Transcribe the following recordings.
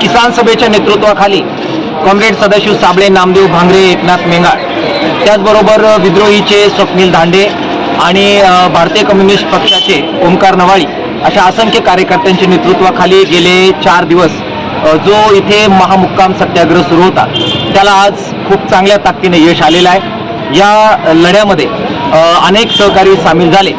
किसान सभेच्या नेतृत्वाखाली कॉम्रेड सदाशिव साबळे नामदेव भांगरे एकनाथ मेंगाळ त्याचबरोबर विद्रोहीचे स्वप्नील धांडे आणि भारतीय कम्युनिस्ट पक्षाचे ओंकार नवाळी अशा असंख्य कार्यकर्त्यांच्या नेतृत्वाखाली गेले चार दिवस जो इथे महामुक्काम सत्याग्रह सुरू होता. त्याला आज खूप चांगल्या ताकदीने यश आलेलं आहे. या लढ्यामध्ये अनेक सहकारी सामील झाले.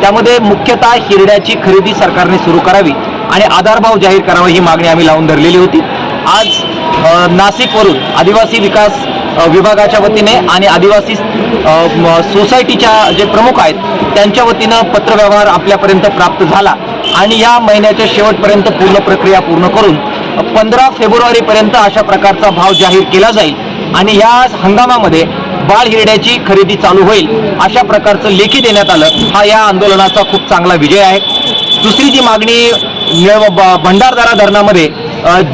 त्यामध्ये मुख्यतः हिरड्याची खरेदी सरकारने सुरू करावी आणि आधारभाव जाहीर करावा ही मागणी आम्ही लावून धरलेली होती. आज नाशिकवरून आदिवासी विकास विभागाच्या वतीने आणि आदिवासी सोसायटीच्या जे प्रमुख आहेत त्यांच्या वतीनं पत्रव्यवहार आपल्यापर्यंत प्राप्त झाला. आणि या महिन्याच्या शेवटपर्यंत पूर्ण प्रक्रिया पूर्ण करून पंधरा फेब्रुवारीपर्यंत अशा प्रकारचा भाव जाहीर केला जाईल. आणि या हंगामामध्ये बाळ हिरड्याची खरेदी चालू होईल अशा प्रकारचं लेखी देण्यात आलं. हा या आंदोलनाचा खूप चांगला विजय आहे. दुसरी जी मागणी भंडारदारा धरणामध्ये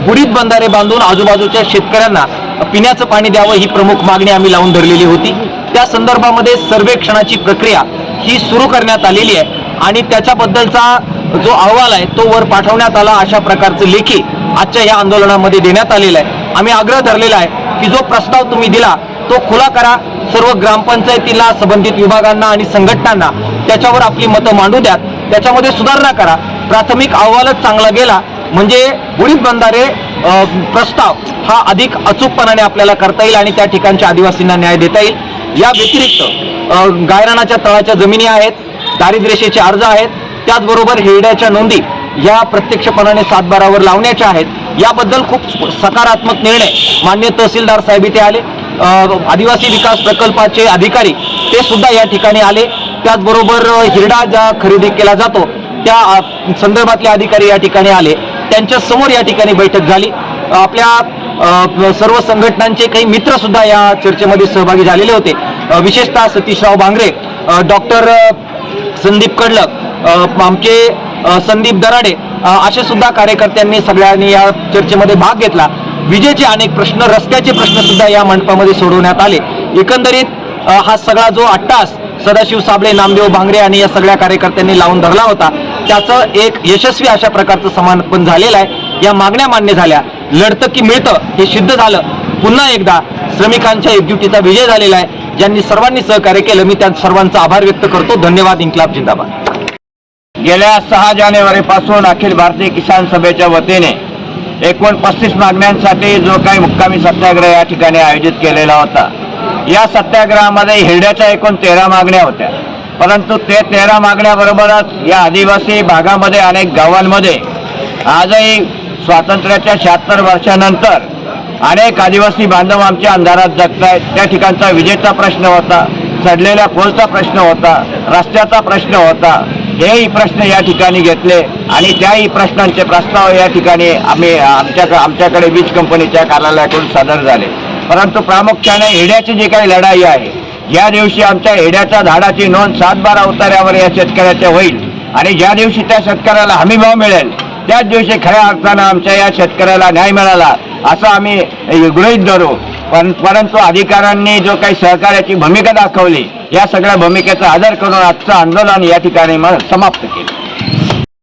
बुडीत बंधारे बांधून आजूबाजूच्या शेतकऱ्यांना पिण्याचं पाणी द्यावं ही प्रमुख मागणी आम्ही लावून धरलेली होती. त्या संदर्भामध्ये सर्वेक्षणाची प्रक्रिया ही सुरू करण्यात आलेली आहे आणि त्याच्याबद्दलचा जो अहवाल आहे तो वर पाठवण्यात आला अशा प्रकारचं लेखी आजच्या या आंदोलनामध्ये देण्यात आलेलं आहे. आम्ही आग्रह धरलेला आहे की जो प्रस्ताव तुम्ही दिला तो खुला करा. सर्व ग्रामपंचायतीला संबंधित विभागांना आणि संघटनांना त्याच्यावर आपली मतं मांडू द्या त्याच्यामध्ये सुधारणा करा. प्राथमिक अहवालच चांगला गेला. म्हणजे बुडीत बंधारे प्रस्ताव हा अधिक अचूकपणाने आपल्याला करता येईल आणि त्या ठिकाणच्या आदिवासींना न्याय देता येईल. या व्यतिरिक्त गायरानाच्या तळाच्या जमिनी आहेत दारिद्र्यशेचे अर्ज आहेत त्याचबरोबर हिरड्याच्या नोंदी या प्रत्यक्षपणाने सातबारावर लावण्याच्या आहेत. याबद्दल खूप सकारात्मक निर्णय मान्य तहसीलदार साहेब इथे आले. आदिवासी विकास प्रकल्पाचे अधिकारी ते सुद्धा या ठिकाणी आले. त्याचबरोबर हिरडा ज्या खरेदी केला जातो त्या संदर्भातले अधिकारी या ठिकाणी आले. त्यांच्यासमोर या ठिकाणी बैठक झाली. आपल्या सर्व संघटनांचे काही मित्र सुद्धा या चर्चेमध्ये सहभागी झालेले होते. विशेषतः सतीशराव भांगरे डॉक्टर संदीप कडलक आमचे संदीप दराडे असे सुद्धा कार्यकर्त्यांनी सगळ्यांनी या चर्चेमध्ये भाग घेतला. विजेचे अनेक प्रश्न रस्त्याचे प्रश्न सुद्धा या मंडपामध्ये सोडवण्यात आले. एकंदरीत हा सगळा जो अट्टास सदाशिव साबळे नामदेव भांगरे आणि या सगळ्या कार्यकर्त्यांनी लावून धरला होता. त्याचं एक यशस्वी अशा प्रकारचं समापन झालेलं आहे. या मागण्या मान्य झाल्या. लढतं की मिळतं हे सिद्ध झालं. पुन्हा एकदा श्रमिकांच्या एकजुटीचा विजय झालेला आहे. ज्यांनी सर्वांनी सहकार्य केलं मी त्या सर्वांचा आभार व्यक्त करतो. धन्यवाद इन्कलाब जिंदाबाद. गेल्या सहा जानेवारी पासून अखिल भारतीय किसान सभेच्या वतीने एकूण पस्तीस मागण्यांसाठी जो काही मुक्कामी सत्याग्रह या ठिकाणी आयोजित केलेला होता या सत्याग्रहामध्ये हिरड्याच्या एकूण तेरा मागण्या होत्या. परंतु ते तेरा मागण्याबरोबरच या आदिवासी भागामध्ये अनेक गावांमध्ये आजही स्वातंत्र्याच्या शहात्तर वर्षानंतर अनेक आदिवासी बांधव आमच्या अंधारात जगत आहेत त्या ठिकाणचा विजेचा प्रश्न होता चढलेल्या पोलचा प्रश्न होता रस्त्याचा प्रश्न होता. हेही प्रश्न या ठिकाणी घेतले आणि त्याही प्रश्नांचे प्रस्ताव या ठिकाणी आम्ही आमच्या आमच्याकडे वीज कंपनीच्या कार्यालयाकडून सादर झाले. परंतु प्रामुख्याने हिड्याची जी काही लढाई आहे ज्या दिवशी आमच्या हेड्याच्या झाडाची नोंद सात बारा उतार्यावर या शेतकऱ्याच्या होईल. आणि ज्या दिवशी त्या शेतकऱ्याला हमीभाव मिळेल त्याच दिवशी खऱ्या अर्थानं आमच्या या शेतकऱ्याला न्याय मिळाला असं आम्ही गृहीत धरू. पण परंतु अधिकाऱ्यांनी जो काही सहकार्याची भूमिका दाखवली या सगळ्या भूमिकेचा आदर करून आजचं आंदोलन या ठिकाणी मग समाप्त केलं.